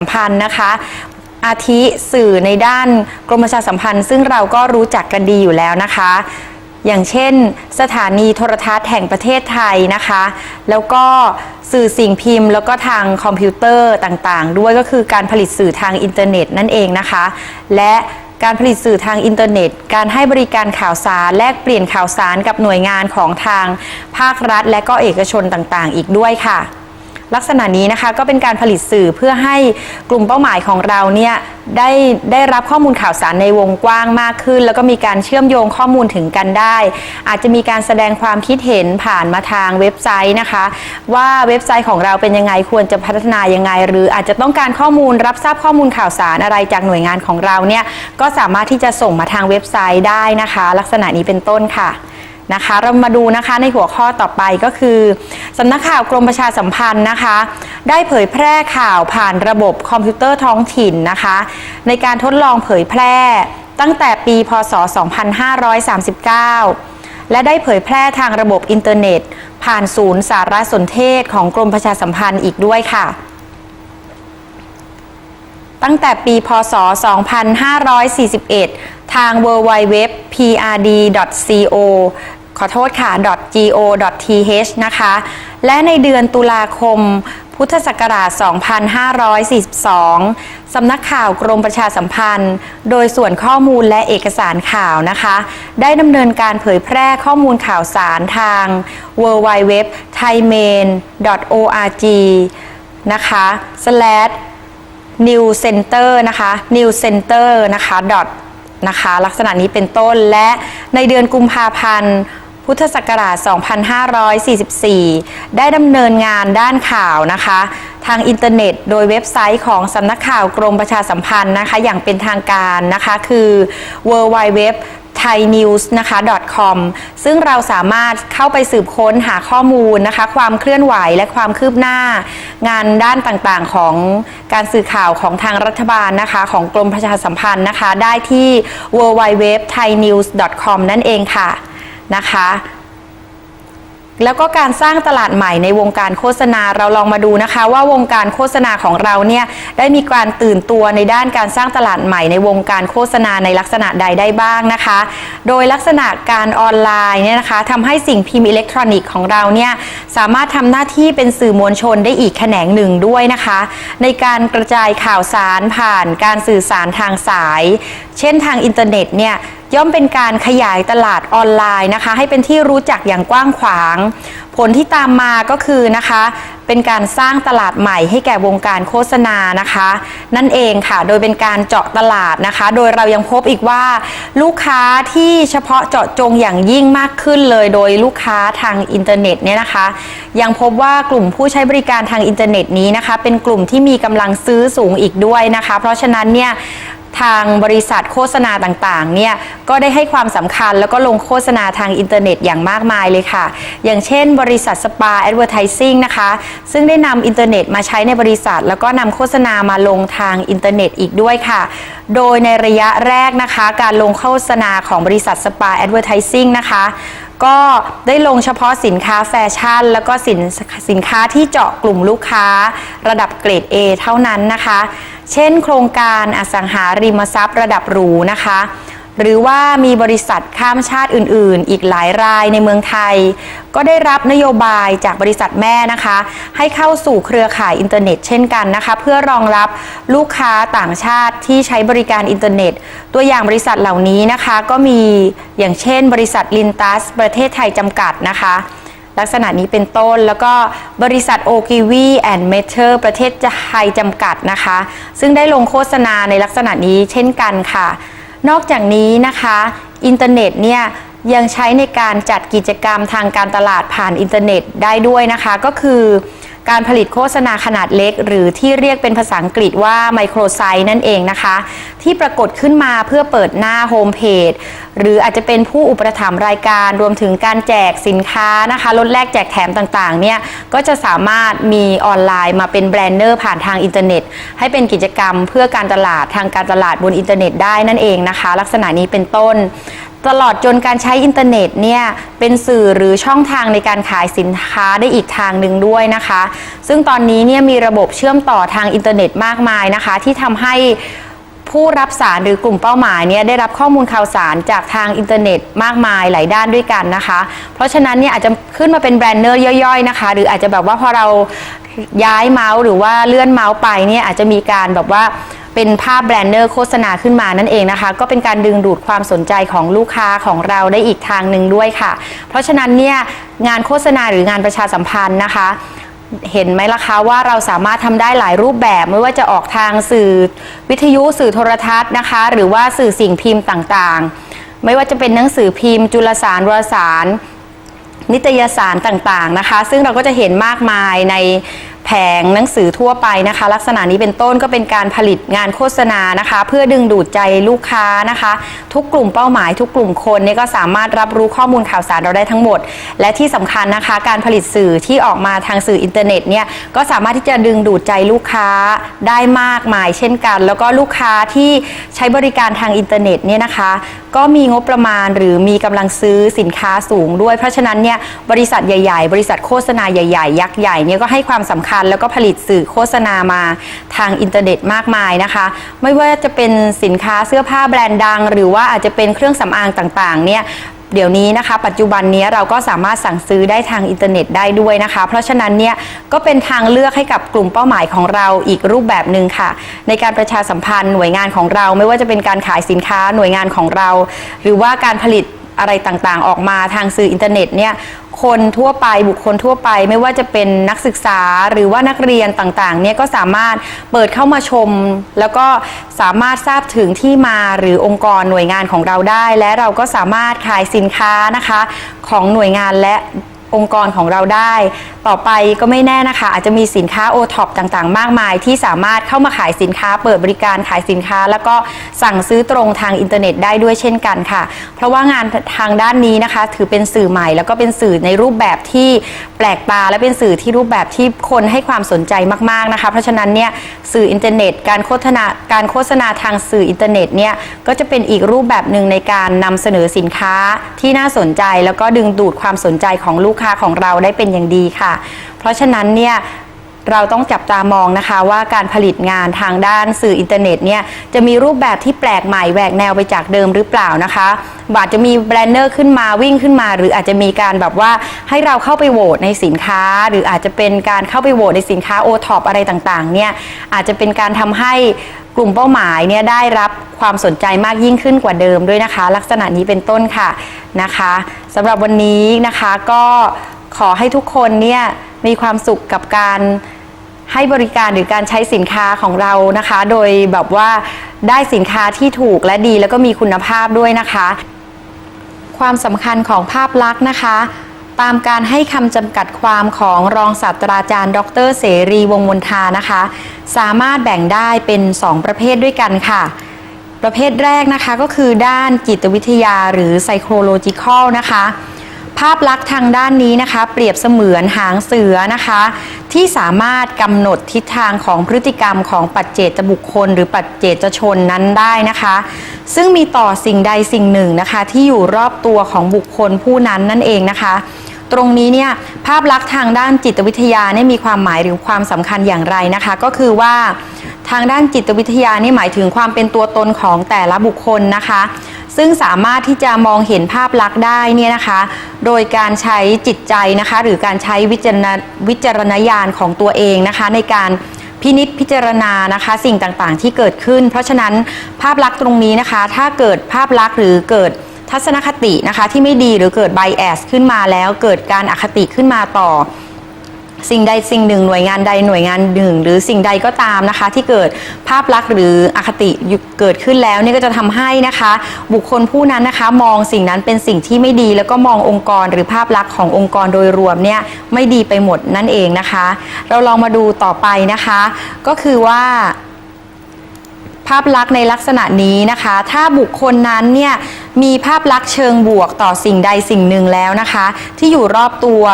สัมพันธ์นะคะ อาทิสื่อในด้านกรมประชาสัมพันธ์ ซึ่งเราก็รู้จักกันดีอยู่แล้วนะคะ อย่างเช่น สถานีโทรทัศน์แห่งประเทศไทยนะคะ แล้วก็สื่อสิ่งพิมพ์ แล้วก็ทางคอมพิวเตอร์ต่างๆ ด้วยก็คือการผลิตสื่อทางอินเทอร์เน็ตนั่นเองนะคะ และการผลิตสื่อทางอินเทอร์เน็ต การให้บริการข่าวสาร แลกเปลี่ยนข่าวสารกับหน่วยงานของทางภาครัฐ และก็เอกชนต่างๆ อีกด้วยค่ะ ลักษณะนี้นะคะก็เป็นการผลิตสื่อเพื่อให้กลุ่มเป้าหมายของเราเนี่ยได้ได้รับข้อมูลข่าวสารในวงกว้างมากขึ้น แล้วก็มีการเชื่อมโยงข้อมูลถึงกันได้ อาจจะมีการแสดงความคิดเห็นผ่านมาทางเว็บไซต์นะคะ ว่าเว็บไซต์ของเราเป็นยังไงควรจะพัฒนายังไง หรืออาจจะต้องการข้อมูลรับทราบข้อมูลข่าวสารอะไรจากหน่วยงานของเราเนี่ยก็สามารถที่จะส่งมาทางเว็บไซต์ได้นะคะ ลักษณะนี้เป็นต้นค่ะ นะคะ เรามาดูนะคะในหัวข้อต่อไปก็คือสำนักข่าวกรมประชาสัมพันธ์นะคะ ได้เผยแพร่ข่าวผ่านระบบคอมพิวเตอร์ท้องถิ่นนะคะ ในการทดลองเผยแพร่ ตั้งแต่ปีพศ 2539 และได้เผยแพร่ทางระบบอินเทอร์เน็ต ผ่านศูนย์สารสนเทศของกรมประชาสัมพันธ์อีกด้วยค่ะตั้งแต่ปี พศ 2541 ทาง w w w prd.co ขอโทษค่ะ .go.th นะคะ และในเดือนตุลาคมพุทธศักราช 2542 สำนักข่าวกรมประชาสัมพันธ์ โดยส่วนข้อมูลและเอกสารข่าวนะคะ ได้ดำเนินการเผยแพร่ข้อมูลข่าวสารทาง w w w thaimain.org นะคะ slash new center นะคะ new center นะคะ dot นะคะ ลักษณะนี้เป็นต้นและในเดือนกุมภาพันธ์ พุทธศักราช 2544 ได้ดำเนินงานด้านข่าวนะคะ ทางอินเทอร์เน็ต โดยเว็บไซต์ของสำนักข่าวกรมประชาสัมพันธ์นะคะ อย่างเป็นทางการนะคะ คือ w w w thainews นะคะ .com ซึ่งเราสามารถเข้าไปสืบค้นหาข้อมูลนะคะ ความเคลื่อนไหวและความคืบหน้า งานด้านต่างๆของการสื่อข่าวของทางรัฐบาลนะคะ ของกรมประชาสัมพันธ์นะคะ ได้ที่ w w w thainews com นั่นเองค่ะ นะคะ แล้วก็การสร้างตลาดใหม่ในวงการโฆษณาเราลองมาดูนะคะ ว่าวงการโฆษณาของเราเนี่ยได้มีการตื่นตัวในด้านการสร้างตลาดใหม่ในวงการโฆษณาในลักษณะใดได้บ้างนะคะ โดยลักษณะการออนไลน์เนี่ยนะคะทำให้สิ่งพิมพ์อิเล็กทรอนิกส์ของเราเนี่ยสามารถทำหน้าที่เป็นสื่อมวลชนได้อีกแขนงหนึ่งด้วยนะคะ ในการกระจายข่าวสารผ่านการสื่อสารทางสาย เช่นทางอินเทอร์เน็ตเนี่ยย่อมเป็นการขยายตลาดออนไลน์นะคะ ให้เป็นที่รู้จักอย่างกว้างขวาง ผลที่ตามมาก็คือนะคะ เป็นการสร้างตลาดใหม่ให้แก่วงการโฆษณานะคะ นั่นเองค่ะ โดยเป็นการเจาะตลาดนะคะ โดยเรายังพบอีกว่า ลูกค้าที่เฉพาะเจาะจงอย่างยิ่งมากขึ้นเลย โดยลูกค้าทางอินเทอร์เน็ตเนี่ยนะคะ ยังพบว่ากลุ่มผู้ใช้บริการทางอินเทอร์เน็ตนี้นะคะ เป็นกลุ่มที่มีกำลังซื้อสูงอีกด้วยนะคะ เพราะฉะนั้นเนี่ย ทางบริษัทโฆษณาต่างๆเนี่ยก็ได้ให้ความสำคัญแล้วก็ลงโฆษณาทางอินเทอร์เน็ตอย่างมากมายเลยค่ะ อย่างเช่นบริษัทสปาแอดเวอร์ทิซิ่งนะคะ ซึ่งได้นำอินเทอร์เน็ตมาใช้ในบริษัท แล้วก็นำโฆษณามาลงทางอินเทอร์เน็ตอีกด้วยค่ะ โดยในระยะแรกนะคะ การลงโฆษณาของบริษัทสปาแอดเวอร์ทิซิ่งนะคะก็ได้ลงเฉพาะสินค้าแฟชั่น แล้วก็สินสินค้าที่เจาะกลุ่มลูกค้า ระดับเกรด A เท่านั้นนะคะ เช่น โครงการอสังหาริมทรัพย์ระดับหรูนะคะ หรือว่ามีบริษัทข้ามชาติอื่น ๆ อีกหลายรายในเมืองไทย ก็ได้รับนโยบายจากบริษัทแม่นะคะ ให้เข้าสู่เครือข่ายอินเทอร์เน็ตเช่นกันนะคะ เพื่อรองรับลูกค้าต่างชาติที่ใช้บริการอินเทอร์เน็ต ตัวอย่างบริษัทเหล่านี้นะคะ ก็มีอย่างเช่น บริษัทลินตัสประเทศไทยจำกัดนะคะ ลักษณะนี้เป็นต้น แล้วก็บริษัทโอกิวีแอนด์เมเทอร์ประเทศไทยจำกัดนะคะ ซึ่งได้ลงโฆษณาในลักษณะนี้เช่นกันค่ะ นอกจากนี้นะคะอินเทอร์เน็ตเนี่ยยังใช้ในการจัดกิจกรรมทางการตลาดผ่านอินเทอร์เน็ตได้ด้วยนะคะ ก็คือ การผลิตโฆษณาขนาดเล็ก หรือที่เรียกเป็นภาษาอังกฤษว่าไมโครไซต์นั่นเองนะคะ ที่ปรากฏขึ้นมาเพื่อเปิดหน้าโฮมเพจหรืออาจจะเป็นผู้อุปถัมภ์รายการรวมถึงการแจกสินค้านะคะลดแลกแจกแถมต่างๆเนี่ยก็จะสามารถมีออนไลน์มาเป็นแบรนเนอร์ผ่านทางอินเทอร์เน็ต ให้เป็นกิจกรรมเพื่อการตลาดทางการตลาดบนอินเทอร์เน็ตได้นั่นเองนะคะ ลักษณะนี้เป็นต้น ตลอดจนการใช้อินเทอร์เน็ตเนี่ยเป็นสื่อหรือช่องทางในการขายสินค้าได้อีกทางหนึ่งด้วยนะคะ ซึ่งตอนนี้เนี่ยมีระบบเชื่อมต่อทางอินเทอร์เน็ตมากมายนะคะ ที่ทำให้ผู้รับสารหรือกลุ่มเป้าหมายเนี่ยได้รับข้อมูลข่าวสารจากทางอินเทอร์เน็ตมากมายหลายด้านด้วยกันนะคะ เพราะฉะนั้นเนี่ยอาจจะขึ้นมาเป็นแบรนเนอร์ย่อยๆนะคะ หรืออาจจะแบบว่าพอเราย้ายเมาส์หรือว่าเลื่อนเมาส์ไปเนี่ยอาจจะมีการแบบว่า เป็นภาพแบรนเนอร์โฆษณาขึ้นมานั่นเองนะคะ ก็เป็นการดึงดูดความสนใจของลูกค้าของเราได้อีกทางหนึ่งด้วยค่ะ เพราะฉะนั้นเนี่ยงานโฆษณาหรืองานประชาสัมพันธ์นะคะเห็นไหมล่ะคะว่าเราสามารถทำได้หลายรูปแบบไม่ว่าจะออกทางสื่อวิทยุสื่อโทรทัศน์นะคะ หรือว่าสื่อสิ่งพิมพ์ต่างๆ ไม่ว่าจะเป็นหนังสือพิมพ์ จุลสารวารสาร นิตยสารต่างๆนะคะ ซึ่งเราก็จะเห็นมากมายใน แผงหนังสือทั่วไปนะคะ ลักษณะนี้เป็นต้นก็เป็นการผลิตงานโฆษณานะคะ เพื่อดึงดูดใจลูกค้านะคะ ทุกกลุ่มเป้าหมายทุกกลุ่มคนเนี่ยก็สามารถรับรู้ข้อมูลข่าวสารเราได้ทั้งหมด และที่สำคัญนะคะ การผลิตสื่อที่ออกมาทางสื่ออินเทอร์เน็ตเนี่ยก็สามารถที่จะดึงดูดใจลูกค้าได้มากมาย เช่นกัน แล้วก็ลูกค้าที่ใช้บริการทางอินเทอร์เน็ตเนี่ยนะคะ ก็มีงบประมาณหรือมีกำลังซื้อสินค้าสูงด้วย เพราะฉะนั้นเนี่ยบริษัทใหญ่ๆ บริษัทโฆษณาใหญ่ๆ ยักษ์ใหญ่เนี่ยก็ให้ความสำคัญแล้วก็ผลิตสื่อโฆษณามาทางอินเทอร์เน็ตมากมายนะคะ ไม่ว่าจะเป็นสินค้าเสื้อผ้าแบรนด์ดัง หรือว่าอาจจะเป็นเครื่องสำอางต่างๆเนี่ย เดี๋ยวนี้นะคะ ปัจจุบันนี้เราก็สามารถสั่งซื้อได้ทางอินเทอร์เน็ตได้ด้วยนะคะ เพราะฉะนั้นเนี่ยก็เป็นทางเลือกให้กับกลุ่มเป้าหมายของเราอีกรูปแบบหนึ่งค่ะ ในการประชาสัมพันธ์หน่วยงานของเรา ไม่ว่าจะเป็นการขายสินค้าหน่วยงานของเรา หรือว่าการผลิต อะไรต่างๆ ออกมาทางสื่ออินเทอร์เน็ตเนี่ยคนทั่วไปบุคคลทั่วไปไม่ว่าจะเป็นนักศึกษาหรือว่านักเรียนต่างๆเนี่ยก็สามารถเปิดเข้ามาชม แล้วก็สามารถทราบถึงที่มาหรือองค์กรหน่วยงานของเราได้ และเราก็สามารถขายสินค้านะคะของหน่วยงานและ องค์กรของเราได้ ต่อไปก็ไม่แน่นะคะ อาจจะมีสินค้าโอท็อปต่างๆ มากมาย ที่สามารถเข้ามาขายสินค้า เปิดบริการขายสินค้า แล้วก็สั่งซื้อตรงทางอินเทอร์เน็ตได้ด้วยเช่นกันค่ะ เพราะว่างานทางด้านนี้นะคะ ถือเป็นสื่อใหม่ แล้วก็เป็นสื่อในรูปแบบที่แปลกตาและเป็นสื่อที่รูปแบบที่คนให้ความสนใจมากๆนะคะ เพราะฉะนั้นเนี่ยสื่ออินเทอร์เน็ต การโฆษณาการโฆษณาทางสื่ออินเทอร์เน็ตเนี่ยก็จะเป็นอีกรูปแบบหนึ่งในการนำเสนอสินค้าที่น่าสนใจ แล้วก็ดึงดูดความสนใจของลูกค้าของเราได้เป็นอย่างดีค่ะ เพราะฉะนั้นเนี่ยเราต้องจับตามองนะคะว่าการผลิตงานทางด้านสื่ออินเทอร์เน็ตเนี่ยจะมีรูปแบบที่แปลกใหม่แหวกแนวไปจากเดิมหรือเปล่านะคะอาจจะมีแบรนเนอร์ขึ้นมาวิ่งขึ้นมา หรืออาจจะมีการแบบว่าให้เราเข้าไปโหวตในสินค้า หรืออาจจะเป็นการเข้าไปโหวตในสินค้าโอท็อปอะไรต่างๆเนี่ยอาจจะเป็นการทำให้กลุ่มเป้าหมายเนี่ยได้รับความสนใจมากยิ่งขึ้นกว่าเดิมด้วยนะคะ ลักษณะนี้เป็นต้นค่ะ นะคะสำหรับวันนี้นะคะก็ขอให้ทุกคนเนี่ยมีความสุขกับการให้บริการหรือการใช้สินค้าของเรานะคะ โดยแบบว่าได้สินค้าที่ถูกและดีแล้วก็มีคุณภาพด้วยนะคะ ความสำคัญของภาพลักษณ์นะคะ ตามการให้คำจำกัดความของรองศาสตราจารย์ ดร เสรีวงมนทานะคะ สามารถแบ่งได้เป็น 2 ประเภทด้วยกันค่ะ ประเภทแรกนะคะก็คือด้านจิตวิทยาหรือ psychological นะคะภาพลักษณ์ทางด้านนี้นะคะ เปรียบเสมือนหางเสือนะคะ ที่สามารถกำหนดทิศทางของพฤติกรรมของปัจเจกบุคคล หรือปัจเจกชนนั้นได้นะคะ ซึ่งมีต่อสิ่งใดสิ่งหนึ่งนะคะ ที่อยู่รอบตัวของบุคคลผู้นั้นนั่นเองนะคะ ตรงนี้เนี่ยภาพลักษณ์ทางด้านจิตวิทยาเนี่ยมีความหมายหรือความสำคัญอย่างไรนะคะ ก็คือว่า ทางด้านจิตวิทยานี่หมายถึงความเป็นตัวตนของแต่ละบุคคลนะคะ ซึ่งสามารถที่จะมองเห็นภาพลักษณ์ได้เนี่ยนะคะ โดยการใช้จิตใจนะคะ หรือการใช้วิจารณวจารณญาณของตัวเองนะคะ ในการพินิษพิจารณานะคะ สิ่งต่างๆ ที่เกิดขึ้น เพราะฉะนั้นภาพลักษณ์ตรงนี้นะคะ ถ้าเกิดภาพลักษณ์หรือเกิดทัศนคตินะคะ ที่ไม่ดีหรือเกิดไบแอสขึ้นมาแล้วเกิดการอคติขึ้นมาต่อ สิ่งใดสิ่งหนึ่งหน่วยงานใดหน่วยงานหนึ่ง หรือสิ่งใดก็ตามนะคะ ที่เกิดภาพลักษณ์หรืออคติเกิดขึ้นแล้วเนี่ยก็จะทำให้นะคะ บุคคลผู้นั้นนะคะมองสิ่งนั้นเป็นสิ่งที่ไม่ดี แล้วก็มององค์กรหรือภาพลักษณ์ขององค์กรโดยรวมเนี่ยไม่ดีไปหมดนั่นเองนะคะ เราลองมาดูต่อไปนะคะ ก็คือว่า ภาพลักษณ์ในลักษณะนี้นะคะ ถ้าบุคคลนั้นเนี่ยมีภาพลักษณ์เชิงบวกต่อสิ่งใดสิ่งหนึ่งแล้วนะคะ ที่อยู่รอบตัว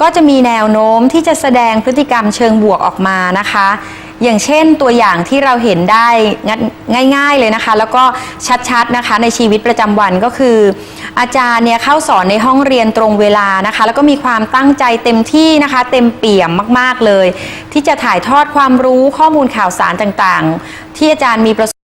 ก็จะมีแนวโน้มที่จะแสดงพฤติกรรมเชิงบวกออกมานะคะ อย่างเช่นตัวอย่างที่เราเห็นได้ง่ายๆเลยนะคะ แล้วก็ชัดๆนะคะในชีวิตประจำวันก็คือ อาจารย์เนี่ยเข้าสอนในห้องเรียนตรงเวลานะคะ แล้วก็มีความตั้งใจเต็มที่นะคะ เต็มเปี่ยมมาก ๆเลย ที่จะถ่ายทอดความรู้ข้อมูลข่าวสารต่างๆ ที่อาจารย์มีประสบ